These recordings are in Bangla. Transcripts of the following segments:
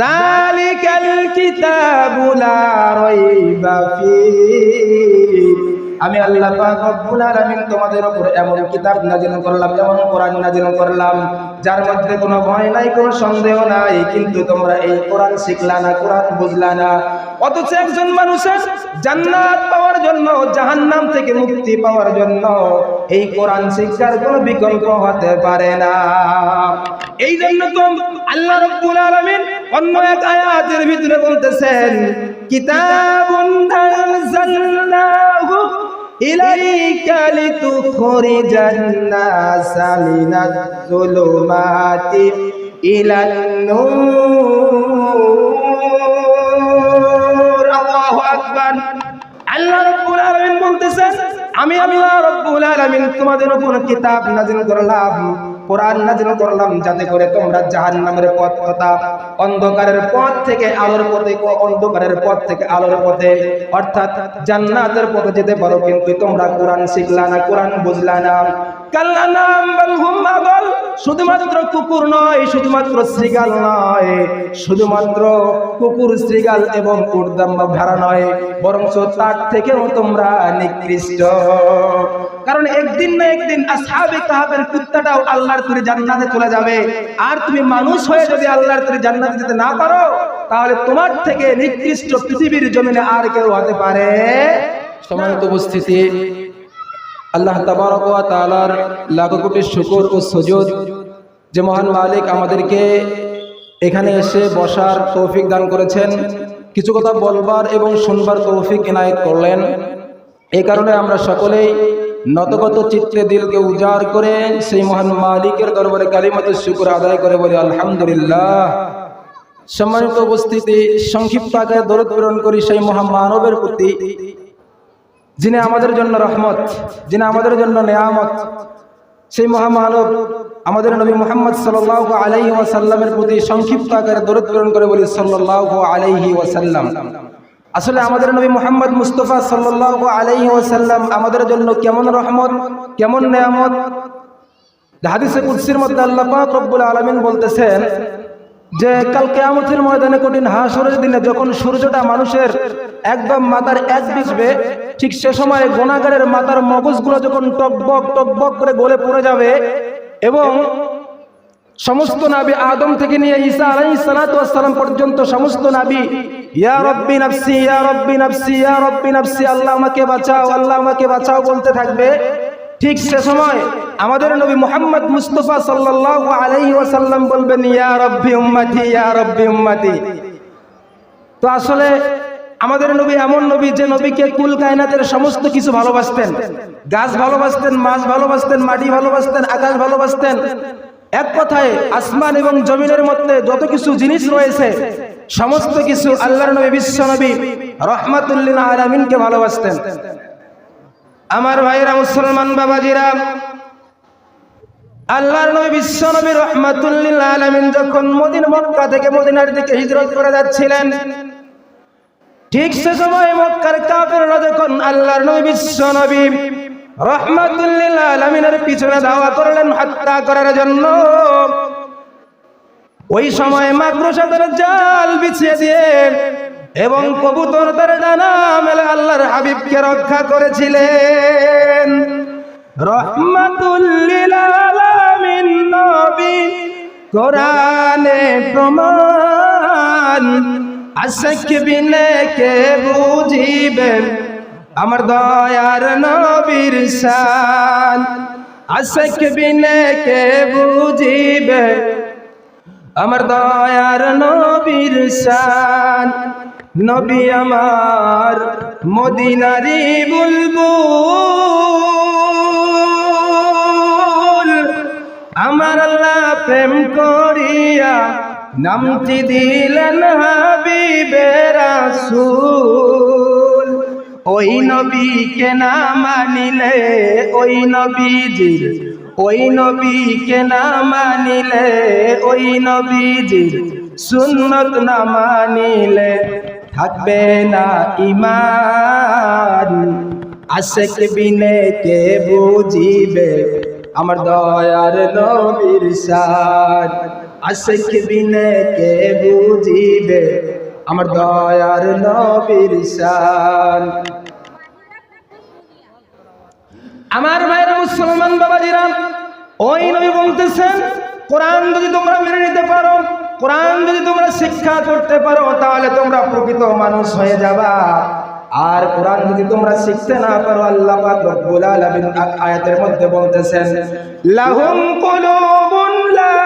যালিকাল কিতাবু লা রাইবা ফীহ আমি আল্লাহ পাক রব্বুল আলামিন তোমাদের উপর এমন কিতাব নাযিল করলাম, এমন কোরআন নাযিল করলাম, যার মধ্যে কোনো ভয় নাই, কোনো সন্দেহ নাই, কিন্তু তোমরা এই কোরআন শিখলা না, কোরআন বুঝলা না। অথচ একজন মানুষের জান্নাত পাওয়ার জন্য, জাহান্নাম থেকে মুক্তি পাওয়ার জন্য এই কোরআন শিক্ষার কোনো বিকল্প হতে পারে না। এই জন্য তো আল্লাহ রাব্বুল আলামিন অন্য এক আয়াতের ভিতরে বলতেছেন, কিতাবুন আনজালনাহু ইলাইকা লিতুখরিজান নাসা মিনাজ যুলুমাতি ইলান নূর। আল্লাহু আকবার। আল্লাহ রাব্বুল আলামিন বলতেছেন আমি আল্লাহ রব্বুল আলামিন তোমাদের উপর কিতাব নাযিল করলাম, কোরআন নাযিল করলাম যাতে করে তোমরা জাহান্নামের পথ তথা অন্ধকারের পথ থেকে আলোর পথে, অন্ধকারের পথ থেকে আলোর পথে, অর্থাৎ জান্নাতের পথে যেতে পারো। কিন্তু তোমরা কোরআন শিখলা না, কোরআন বুঝলা না। কাল্লা নাম বল বল। শুধুমাত্র কুকুর নয় শুধুমাত্র শ্রীগাল নয় শুধুমাত্র কুকুর শ্রীগাল এবং উর্দাম্বা ভেড়া নয় বরং তার থেকেও তোমরা নিকৃষ্ট। কারণ একদিন না একদিন আসহাবে কাহাবের কুত্তাটাও আল্লাহর তৈরি জান্নাতে চলে যাবে। আর তুমি মানুষ হয়ে যদি আল্লাহর তৈরি জান্নাতে যেতে না পারো তাহলে তোমার থেকে নিকৃষ্ট পৃথিবীর জমিনে আর কেউ হতে পারে সম্মানিত উপস্থিতি আল্লাহ তাবারক ওয়া তাআলার লাখো কোটি শুকর ও সুজুদ যে মহান মালিক আমাদেরকে এখানে এসে বসার তৌফিক দান করেছেন। কিছু কথা বলবার এবং শুনবার তৌফিক এনায়েত করলেন। এই কারণে আমরা সকলেই নতগত চিত্রে দিলকে উজাড় করে সেই মহান মালিকের দরবারে কালিমত শুকুর আদায় করে বলি, আলহামদুলিল্লাহ। সম্মানিত উপস্থিতি, সংক্ষিপ্ত আকারে দরদ প্রেরণ করি সেই মহামানবের প্রতি। যিনি আমাদের জন্য রহমত, যিনি আমাদের জন্য নেয়ামত, সেই মহামানব আমাদের নবী মোহাম্মদ সাল্লাহ আলাইহি ওয়াসাল্লামের প্রতি সংক্ষিপ্ত আকারে দরদ প্রেরণ করে বলি সাল্লাহ আলাইহি ওয়াসাল্লাম। আসলে আমাদের নবী মোহাম্মদ মুস্তফা সাল্লাহ আলাইহি ওয়াসাল্লাম আমাদের জন্য কেমন রহমত, কেমন নেয়ামত? হাদিসে কুদ্সির মধ্যে আল্লাহ পাক রব্বুল আলামিন বলতেছেন যে, কাল কেয়ামতের ময়দানে কঠিন হাসরের দিনে যখন সূর্যটা মানুষের একদম মাথার এক বিছবে ঠিক সে সময় গোনাগারের মাথার মগজগুলো যখন টকবক টকবক করে গলে পড়ে যাবে এবং সমস্ত নাবি আদম থেকে নিয়ে ঈসা আলাইহিস সালাতু ওয়াস সালাম পর্যন্ত সমস্ত নাবি, ইয়া রব্বি নাফসি, ইয়া রব্বি নাফসি, ইয়া রব্বি নাফসি, আল্লাহ আমাকে বাঁচাও, আল্লাহ আমাকে বাঁচাও বলতে থাকবে। ঠিক সে সময় আমাদের নবী মোহাম্মদ মুস্তফা সাল্লাল্লাহু আলাইহি ওয়াসাল্লাম বলবেন, ইয়া রব্বি উম্মতি, ইয়া রব্বি উম্মতি। তো আসলে আমাদের নবী, এমন নবী যে নবীকে কুল কায়নাতের সমস্ত কিছু ভালোবাসতেন। গাছ ভালোবাসতেন, মাছ ভালোবাসতেন, মাটি ভালোবাসতেন, আকাশ ভালোবাসতেন। এক কথায় আসমান এবং জমিনের মধ্যে যত কিছু জিনিস রয়েছে, সমস্ত কিছু আল্লাহর নবী, বিশ্ব নবী রহমাতুল্লিল আলামিনকে ভালোবাসতেন। আমার ভাইরা মুসলমান বাবাজিরা, আল্লাহর নবী, বিশ্ব নবী রহমাতুল্লিল আলামিন যখন মদিন মক্কা থেকে মদিনার দিকে হিজরত করে যাচ্ছিলেন ঠিক সে সময় মক্কার কাফেররা যখন আল্লাহর নবী বিশ্ব নবী রহমাতুল্লিল পিছনে দাওয়া করলেন, হত্যা করার জন্য। ওই সময় মাকড়সাদের জাল বিছিয়ে দিয়ে এবং কবুতর তার মেলে আল্লাহর হাবিবকে রক্ষা করেছিলেন। রহমাতুল্লিল আলামিন নবী কোরআনে প্রমাণ আশক বুঝিবেন আমার দয়ার নবীর শান। আশক বিনে কে বুঝিবে? আমার দয়ার নবীর শান। নবী আমার মদিনারি বুলবুল। আমার আল্লাহ প্রেম করিয়া নামটি দিলেন হাবিবে রাসূল। ওই নবীকে না মানিলে, ওই নবীজির, ওই নবীকে না মানিলে, ওই নবীজির সুন্নত না মানিলে থাকবে না ইমান আশেক বিনে কে বুঝিবে? আমার দয়ার নবীর সাথ আশিক বিনে কে বুঝিবে? আমার দয়ার নবীর শান। আমার ভাইরা মুসলমান বাবাজিরা, ওই নবী বলতেছেন, কোরআন যদি তোমরা মেনে নিতে পারো, কোরআন যদি তোমরা শিক্ষা করতে পারো, তাহলে তোমরা প্রকৃত মানুষ হয়ে যাবা। আর কোরআন যদি তোমরা শিখতে না পারো, আল্লাহ রব্বুল আলামিন আয়াতের মধ্যে বলতেছেন, লাহুম কুলুবুন লা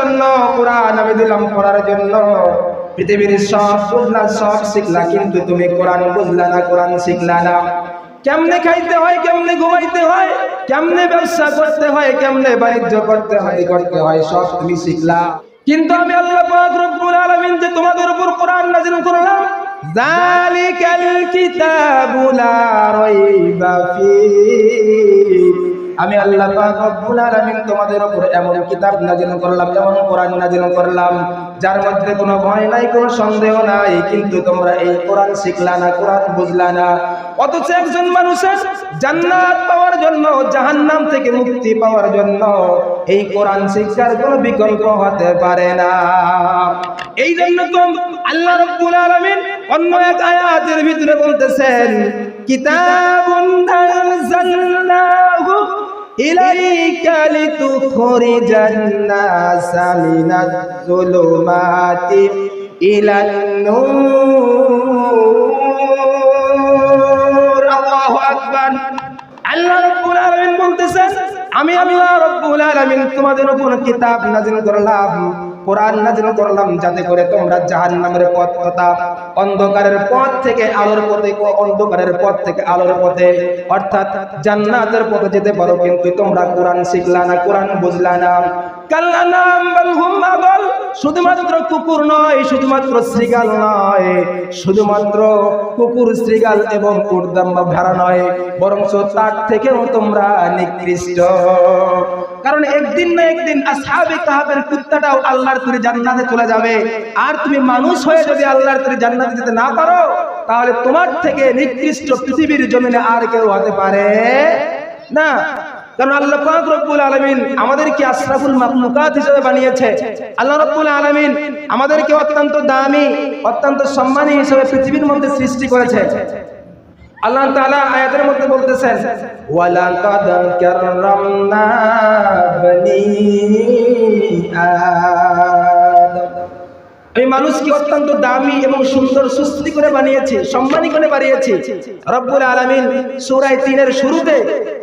জন্য, কোরআন আমি দিলাম পড়ার জন্য। পৃথিবীর সব বুঝলা, সব শিখলা, কিন্তু তুমি কোরআন বুঝলা না, কোরআন শিখলা না। কেমনে খাইতে হয়, কেমনে ঘুমাইতে হয়, কেমনে ব্যবসা করতে হয়, কেমনে বাণিজ্য করতে হয় করতে হয়, সব তুমি শিখলা। কিন্তু আমি আল্লাহ পাক রব্বুল আলামিন যে তোমাদের উপর কোরআন নাযিল করলাম, যালিকাল কিতাবু লা রাইবা ফীহ আমি আল্লাহ রব্বুল আলামিন তোমাদের উপর এমন কিতাব নাযিল করলাম, এমন কোরআন নাযিল করলাম, যার মধ্যে কোনো ভয় নাই, কোনো সন্দেহ নাই, কিন্তু তোমরা এই কোরআন শিখলা না, কোরআন বুঝলা না। অথচ একজন মানুষের জান্নাত পাওয়ার জন্য, জাহান্নাম থেকে মুক্তি পাওয়ার জন্য এই কোরআন শিক্ষার কোনো বিকল্প হতে পারে না। এই জন্য তো আল্লাহ রাব্বুল আলামিন অন্য এক আয়াতের ভিতরে বলতেছেন, কিতাবুন ইলাইকা লিতুখরিজান নাসা মিনাজ যুলুমাতি ইলান নূর। আল্লাহু বলতেছেন আমি আল্লাহ রব্বুল আলামিন তোমাদের উপর কিতাব নাযিল করলাম, কোরআন নাযিল করলাম যাতে করে তোমরা জাহান্নামের পথ তথা অন্ধকারের পথ থেকে আলোর পথে অন্ধকারের পথ থেকে আলোর পথে, অর্থাৎ জান্নাতের পথে যেতে পারো, কিন্তু তোমরা কোরআন শিখলা না, কোরআন বুঝলা না। শুধুমাত্র কুকুর নয়, শুধুমাত্র নয়, শুধুমাত্র কুকুর এবং তার থেকেও তোমরা নিকৃষ্ট। কারণ একদিন না একদিন কুত্তাটাও আল্লাহর তৈরি জান্নাতে চলে যাবে। আর তুমি মানুষ হয়ে যদি আল্লাহর তৈরি জান্নাতে যেতে না পারো, তাহলে তোমার থেকে নিকৃষ্ট পৃথিবীর জমিনে আর কেউ হতে পারে না। কারণ আল্লাহ পাক রব্বুল আলামিন আমাদেরকে আশরাফুল মাখলুকাত হিসেবে বানিয়েছে। আল্লাহ রব্বুল আলামিন আমাদেরকে অত্যন্ত দামি, অত্যন্ত সম্মানী হিসেবে পৃথিবীর মধ্যে সৃষ্টি করেছে। আল্লাহ তাআলা আয়াতের মধ্যে বলতেছেন ওয়ালা কাদ কাররামনা বনি আদম। আমি মানুষকে অত্যন্ত দামি এবং সুন্দর সুস্থি করে বানিয়েছি, সম্মানী করে বানিয়েছি। রব্বুল আলামিন সূরা 3 এর শুরুতে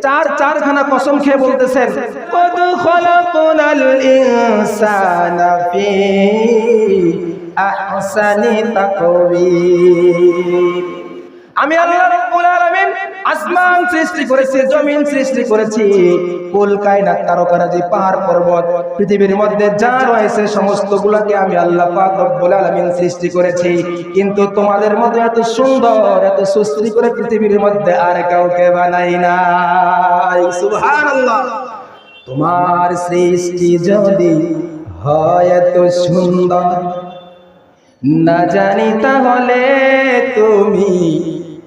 চার চারখানা কসম খেয়ে বলতেছেন আমি আল্লাহ রাব্বুল আসমান সৃষ্টি করেছি, জমিন সৃষ্টি করেছি। কুল তারকারাজি পাহাড় পর্বত, পৃথিবীর মধ্যে যা রয়েছে সমস্ত গুলাকে আমি আল্লাহ পাক আলামিন সৃষ্টি করেছি। কিন্তু তোমাদের মতো এত সুন্দর, এত সুস্থি করে পৃথিবীর মধ্যে আর কাউকে বানাই নাই। সুবহানাল্লাহ। তোমার সৃষ্টি যদি হয় এত সুন্দর, না জানি তাহলে তুমি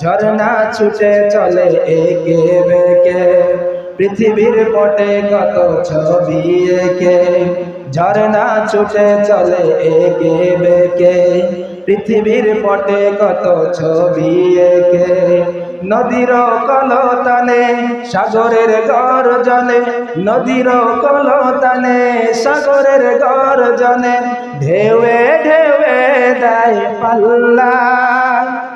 ঝর্ণা ছুটে চলে একে বেকে। পৃথিবীর পটে কত ছবি একে। ঝর্ণা ছুটে চলে একে বেকে। পৃথিবীর পটে কত ছবি একে। নদীর কলতানে সাগরের গর্জনে নদীর কলতানে সাগরের গর্জনে ঢেউয়ে ঢেউয়ে দেয় পাল্লা।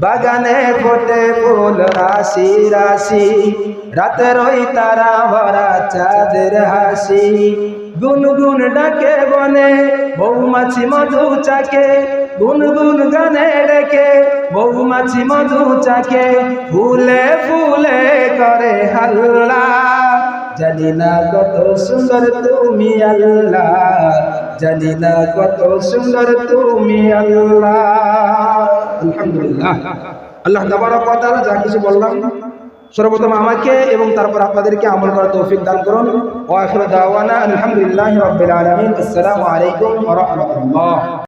বাগানে ফোটে ফুল, রাশি রাশি। রাতের ওই তারা ভরা চাঁদের হাসি। গুনগুন ডাকে বনে বৌমাছি মধু চাকে। গুনগুন গানে ডেকে বৌমাছি মধু চাকে। ফুলে ফুলে করে হাল্লা। জানি না কত সুন্দর তুমি আল্লাহ। জানি না কত সুন্দর তুমি আল্লাহ। আলহামদুলিল্লাহ। আল্লাহ তাবারক ওয়া তাআলা যা কিছু বললাম, সর্বপ্রথম আমাকে এবং তারপর আপনাদেরকে আমল করার তৌফিক দান করুন। ওয়া আখিরু দাওয়ানা আলহামদুলিল্লাহি রাব্বিল আলামিন। আসসালামু আলাইকুম ওয়া রাহমাতুল্লাহ।